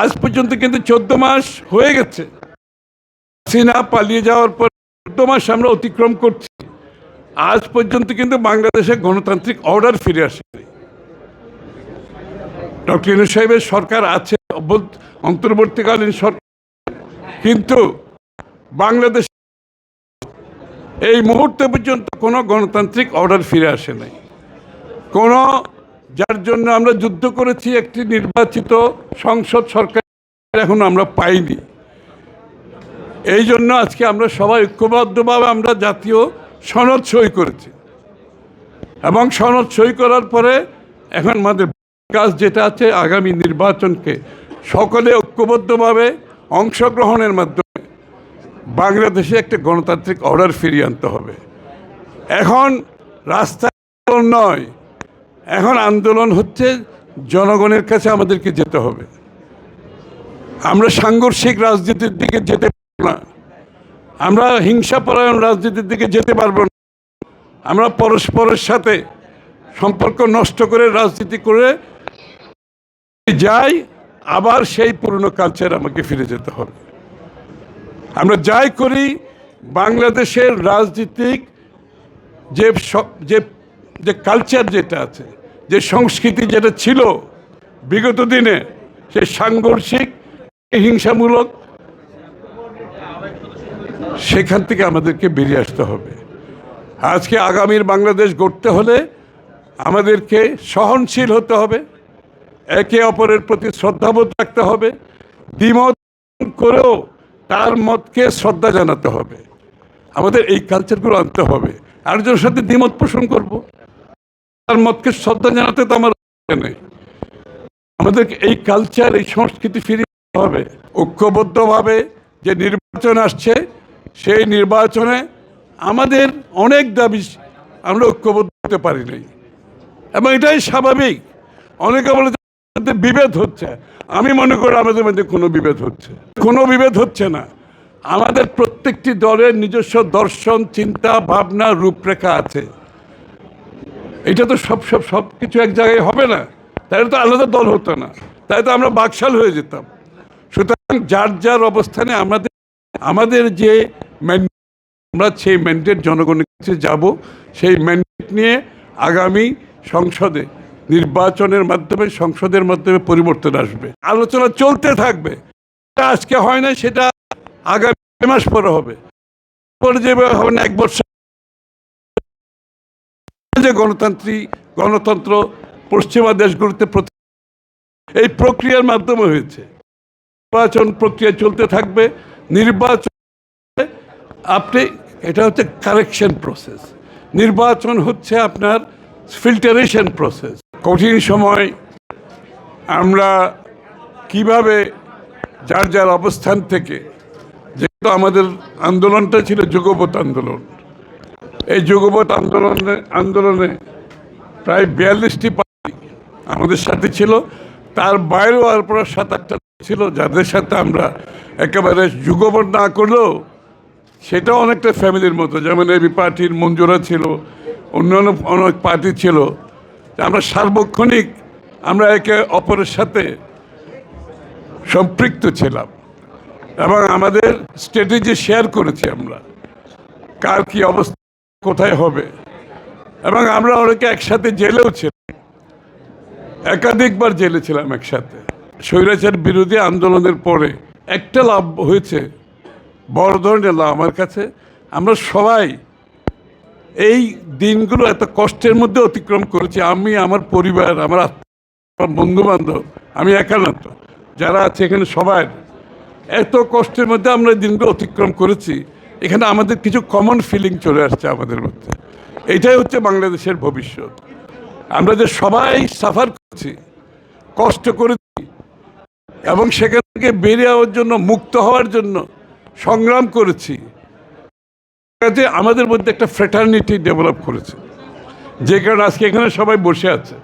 আজ পর্যন্ত কিন্তু চোদ্দ মাস হয়ে গেছে। সিনা পালিয়ে যাওয়ার পর চোদ্দ মাস আমরা অতিক্রম করছি। আজ পর্যন্ত কিন্তু বাংলাদেশে গণতান্ত্রিক অর্ডার ফিরে আসেনি। ডক্টর ইনু সাহেবের সরকার আছে অন্তর্বর্তীকালীন সরকার কিন্তু বাংলাদেশ এই মুহূর্তে পর্যন্ত কোনো গণতান্ত্রিক অর্ডার ফিরে আসে নাই। কোনো যার জন্য আমরা যুদ্ধ করেছি একটি নির্বাচিত সংসদ সরকার এখন আমরা পাইনি। এই জন্য আজকে আমরা সবাই ঐক্যবদ্ধভাবে আমরা জাতীয় সনদ সই করেছি। এবং সনদ সই করার পরে এখন আমাদের কাজ যেটা আছে আগামী নির্বাচনকে সকলে ঐক্যবদ্ধভাবে অংশগ্রহণের মাধ্যমে বাংলাদেশে একটা গণতান্ত্রিক অর্ডার ফিরিয়ে আনতে হবে। এখন রাস্তা নয় এখন আন্দোলন হচ্ছে, জনগণের কাছে আমাদেরকে যেতে হবে। আমরা সাংঘর্ষিক রাজনীতির দিকে যেতে পারব না। আমরা হিংসাপরায়ণ রাজনীতির দিকে যেতে পারব না। আমরা পরস্পরের সাথে সম্পর্ক নষ্ট করে, রাজনীতি করে যাই, আবার সেই পুরনো কালচার আমাকে ফিরে যেতে হবে। আমরা যাই করি, বাংলাদেশের রাজনীতিক যে সব- যে যে কালচার যেটা আছে যে সংস্কৃতি যেটা ছিল বিগত দিনে, সে সাংঘর্ষিক, হিংসামূলক, সেখান থেকে আমাদেরকে বেরিয়ে আসতে হবে। আজকে আগামীর বাংলাদেশ গড়তে হলে আমাদেরকে সহনশীল হতে হবে, একে অপরের প্রতি শ্রদ্ধাবোধ রাখতে হবে, দ্বিমত করেও তার মতকে শ্রদ্ধা জানাতে হবে। আমাদের এই কালচারগুলো আনতে হবে। আরেকজনের সাথে দ্বিমত পোষণ করব। তার মতকে শ্রদ্ধা জানাতে তো আমার নেই। আমাদেরকে এই কালচার এই সংস্কৃতি ফিরিয়ে হবে। ঐক্যবদ্ধভাবে যে নির্বাচন আসছে, সেই নির্বাচনে আমাদের অনেক দাবি আমরা ঐক্যবদ্ধ হতে পারি নাই। এবং এটাই স্বাভাবিক। অনেকে বলে আমাদের বিভেদ হচ্ছে। আমি মনে করি আমাদের মধ্যে কোনো বিভেদ হচ্ছে। কোনো বিভেদ হচ্ছে না। আমাদের প্রত্যেকটি দলের নিজস্ব দর্শন, চিন্তা, ভাবনা, রূপরেখা আছে। এটা তো সব সব সব কিছু এক জায়গায় হবে না। তাহলে তো আলাদা দল হতো না। তাই তো আমরা বাকশাল হয়ে যেতাম। সুতরাং যার যার অবস্থানে আমাদের আমাদের যে আমরা সেই ম্যান্ডেট জনগণের কাছে যাব, সেই ম্যান্ডেট নিয়ে আগামী সংসদে, নির্বাচনের মাধ্যমে, সংসদের মাধ্যমে পরিবর্তন আসবে। আলোচনা চলতে থাকবে। আজকে হয় না সেটা আগামী মাস পরে হবে। পরে যে হবে না, এক বছর যে গণতান্ত্রিক, গণতন্ত্র পশ্চিমা দেশগুলোতে এই প্রক্রিয়ার মাধ্যমে হয়েছে। নির্বাচন প্রক্রিয়া চলতে থাকবে, নির্বাচন আপনি এটা হচ্ছে কারেকশন প্রসেস নির্বাচন হচ্ছে আপনার ফিল্টারেশন প্রসেস কঠিন সময় আমরা কীভাবে যার যার অবস্থান থেকে যেহেতু আমাদের আন্দোলনটা ছিল যুগপৎ আন্দোলন এই যুগপৎ আন্দোলনে আন্দোলনে প্রায় বিয়াল্লিশটি পার্টি আমাদের সাথে ছিল। তার বাইরেও আর সাত আটটা ছিল, যাদের সাথে আমরা একেবারে যুগপৎ না করলেও সেটাও অনেকটা ফ্যামিলির মতো। যেমন এবি পার্টির মঞ্জুরা ছিল, অন্যান্য অনেক পার্টি ছিল। আমরা সার্বক্ষণিক আমরা একে অপরের সাথে সম্পৃক্ত ছিলাম এবং আমাদের স্ট্র্যাটেজি শেয়ার করেছি আমরা। কার কী অবস্থা কোথায় হবে? এবং আমরা অনেকে একসাথে জেলেও ছিলাম। একাধিকবার জেলে ছিলাম একসাথে। স্বৈরাচার বিরোধী আন্দোলনের পরে একটা লাভ হয়েছে, বড় ধরনের লাভ আমার কাছে। আমরা সবাই এই দিনগুলো এত কষ্টের মধ্যে অতিক্রম করেছি। আমি, আমার পরিবার, আমার আমার বন্ধু বান্ধব আমি একা না তো যারা আছে এখানে সবাই। এত কষ্টের মধ্যে আমরা দিনগুলো অতিক্রম করেছি। এখানে আমাদের কিছু কমন ফিলিং চলে আসছে আমাদের মধ্যে। এটাই হচ্ছে বাংলাদেশের ভবিষ্যৎ। আমরা যে সবাই সাফার করছি, কষ্ট করেছি, এবং সেখান থেকে বেরিয়ে যাওয়ার জন্য, মুক্ত হওয়ার জন্য সংগ্রাম করেছি আমাদের মধ্যে একটা ফ্রেটার্নিটি ডেভেলপ করেছে। যে কারণে আজকে এখানে সবাই বসে আছে।